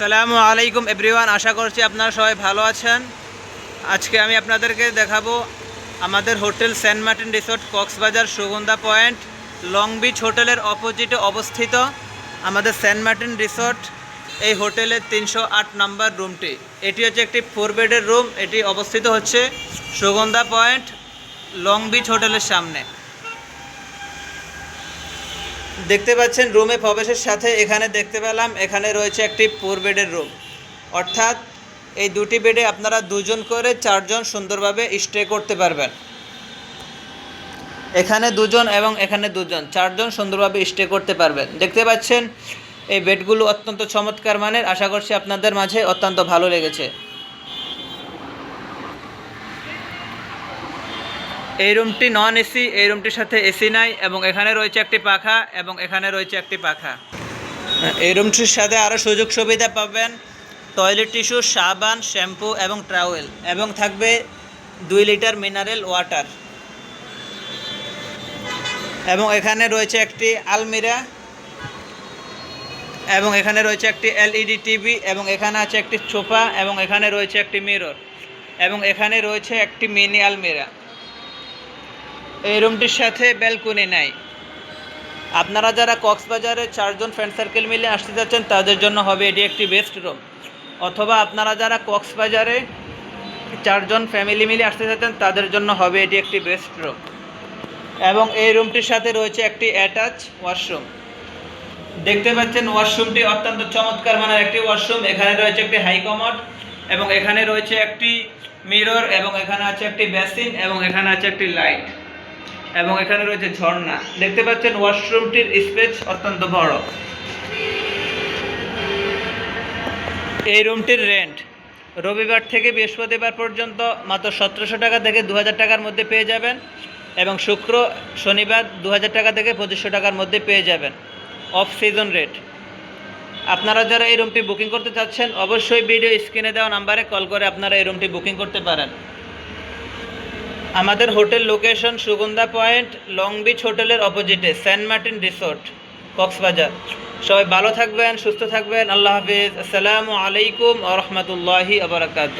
সালামু আলাইকুম এভরিওয়ান, আশা করছি আপনারা সবাই ভালো আছেন। আজকে আমি আপনাদেরকে দেখাবো আমাদের hotel Saint Martin resort, Cox's Bazar Sugandha point, long beach হোটেলের অপোজিটে অবস্থিত আমাদের সেন্ট মার্টিন রিসোর্ট, এই হোটেলের তিনশো আট নাম্বার রুমটি। এটি হচ্ছে একটি ফোর বেডের রুম, এটি অবস্থিত হচ্ছে সুগন্ধা পয়েন্ট, লং বিচ হোটেলের সামনে। দেখতে পাচ্ছেন রুমে প্রবেশের সাথে এখানে দেখতে পেলাম, এখানে রয়েছে একটি ফোর বেডের রুম অর্থাৎ এই দুটি বেডে আপনারা দুজন করে চারজন সুন্দরভাবে স্টে করতে পারবেন। এখানে দুজন এবং এখানে দুজন, চারজন সুন্দরভাবে স্টে করতে পারবেন। দেখতে পাচ্ছেন, এই বেডগুলো অত্যন্ত চমৎকার মানের, আশা করছি আপনাদের মাঝে অত্যন্ত ভালো লেগেছে। এই রুমটি নন এসি, এই রুমটির সাথে এসি নাই এবং এখানে রয়েছে একটি পাখা এবং এখানে রয়েছে একটি পাখা। এই রুমটির সাথে আরও সুযোগ সুবিধা পাবেন। টয়লেট টিস্যু সাবান, শ্যাম্পু এবং ট্রাওয়েল এবং থাকবে দুই লিটার মিনারেল ওয়াটার এবং এখানে রয়েছে একটি আলমিরা এবং এখানে রয়েছে একটি এলইডি টিভি এবং এখানে আছে একটি সোফা এবং এখানে রয়েছে একটি মিরর এবং এখানে রয়েছে একটি মিনি আলমিরা। এই রুমটির সাথে ব্যালকনি নাই। আপনারা যারা কক্সবাজারে চারজন ফ্রেন্ড সার্কেল মিলে আসতে যাচ্ছেন, তাদের জন্য হবে এটি একটি বেস্ট রুম অথবা আপনারা যারা কক্সবাজারে চারজন ফ্যামিলি মিলে আসতে যাচ্ছেন, তাদের জন্য হবে এটি একটি বেস্ট রুম এবং এই রুমটির সাথে রয়েছে একটি অ্যাটাচ ওয়াশরুম দেখতে পাচ্ছেন ওয়াশরুমটি অত্যন্ত চমৎকার মানের একটি ওয়াশরুম এখানে রয়েছে একটি হাই এবং এখানে রয়েছে একটি মিরর এবং এখানে আছে একটি বেসিন এবং এখানে আছে একটি লাইট এবং এখানে রয়েছে ঝর্ণা। দেখতে পাচ্ছেন ওয়াশরুমটির স্পেস অত্যন্ত বড়। এই রুমটির রেন্ট। রবিবার থেকে বৃহস্পতিবার পর্যন্ত মাত্র সতেরোশো টাকা থেকে দু হাজার টাকার মধ্যে পেয়ে যাবেন এবং শুক্র, শনিবার দু হাজার টাকা থেকে পঁচিশশো টাকার মধ্যে পেয়ে যাবেন। Off season rate. আপনারা যারা এই রুমটি বুকিং করতে চাচ্ছেন, অবশ্যই ভিডিও স্ক্রিনে দেওয়া নাম্বারে কল করে আপনারা এই রুমটি বুকিং করতে পারেন। আমাদের hotel location Sugandha point, long beach হোটেলের অপোজিটে, সেন্ট মার্টিন রিসোর্ট, কক্সবাজার। সবাই ভালো থাকবেন, সুস্থ থাকবেন, আল্লাহ হাফিজ। আসসালামু আলাইকুম আ রহমতুল্লাহি আবরাকাত